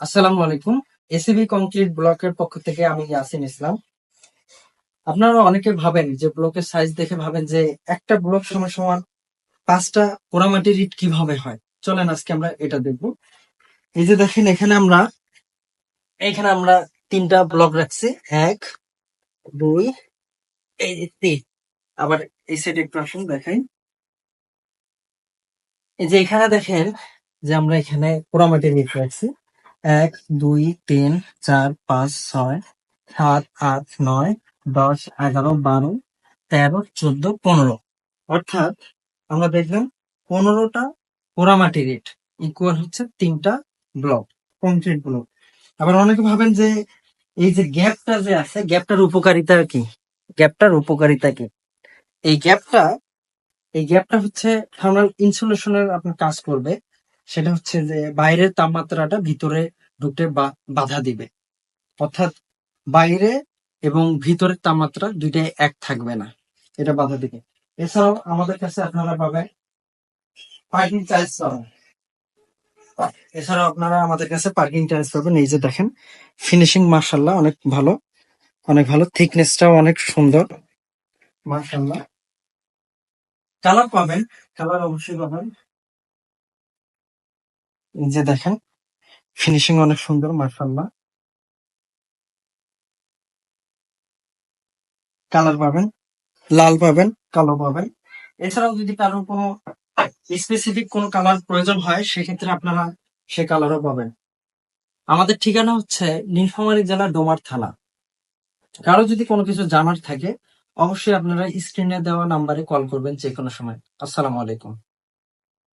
আসসালামু আলাইকুম। ACB concrete ব্লকের পক্ষ থেকে আমি ইয়াসিন ইসলাম। আপনারা অনেকে ভাবেন যে ব্লকের সাইজ দেখে ভাবেন যে একটা ব্লক সমান সমান পাঁচটা পোড়ামাটির ইট কীভাবে হয়। চলেন আজকে আমরা এটা দেখব। এই যে দেখেন, এখানে আমরা এখানে আমরা তিনটা ব্লক রাখছি। এক, দুই, এই তিন। আবার এই সাইডে একটু আসুন, দেখাই। এই যে এখানে দেখেন যে আমরা এখানে পোড়ামাটির ইট রাখছি। এক, দুই, তিন, চার, পাঁচ, ছয়, সাত, আট, নয়, দশ, এগারো, বারো, তেরো, চোদ্দ, পনেরো। অর্থাৎ আমরা দেখলাম পনেরোটা পোড়ামাটি রেট ইকুয়াল হচ্ছে তিনটা ব্লক কংক্রিট ব্লক আবার অনেকে ভাবেন যে এই যে গ্যাপটা যে আছে গ্যাপটার উপকারিতা কি? গ্যাপটার উপকারিতা কি? এই গ্যাপটা এই গ্যাপটা হচ্ছে থার্মাল ইনসুলেশনের আপনার কাজ করবে। সেটা হচ্ছে যে বাইরের তাপমাত্রাটা ভিতরে ঢুকতে বাধা দিবে। অর্থাৎ বাইরে এবং ভিতরের তাপমাত্রা দুইটাই এক থাকবে না। এটা বাধা দিবে। এছাড়াও আমাদের কাছে আপনারা পাবেন পার্কিং টাইলস পাবেন। এছাড়াও আপনারা আমাদের কাছে পার্কিং টাইলস পাবেন। এই যে দেখেন ফিনিশিং মার্শাল্লাহ অনেক ভালো। অনেক ভালো। থিকনেসটাও অনেক সুন্দর। মার্শাল্লাহ কালার পাবেন। কালার অবশ্যই পাবেন। এই যে দেখেন ফিনিশিং অনেক সুন্দর মার্শাল্লাহ কালার পাবেন, লাল পাবেন, কালো পাবেন। এছাড়াও যদি কারোর কোনো স্পেসিফিক কোনো কালার প্রয়োজন হয়, সেক্ষেত্রে আপনারা সে কালারও পাবেন। আমাদের ঠিকানা হচ্ছে নীলফামারী জেলা ডোমার থানা। কারও যদি কোনো কিছু জানার থাকে, অবশ্যই আপনারা স্ক্রিনে দেওয়া নাম্বারে কল করবেন যে কোনো সময়। আসসালামু আলাইকুম।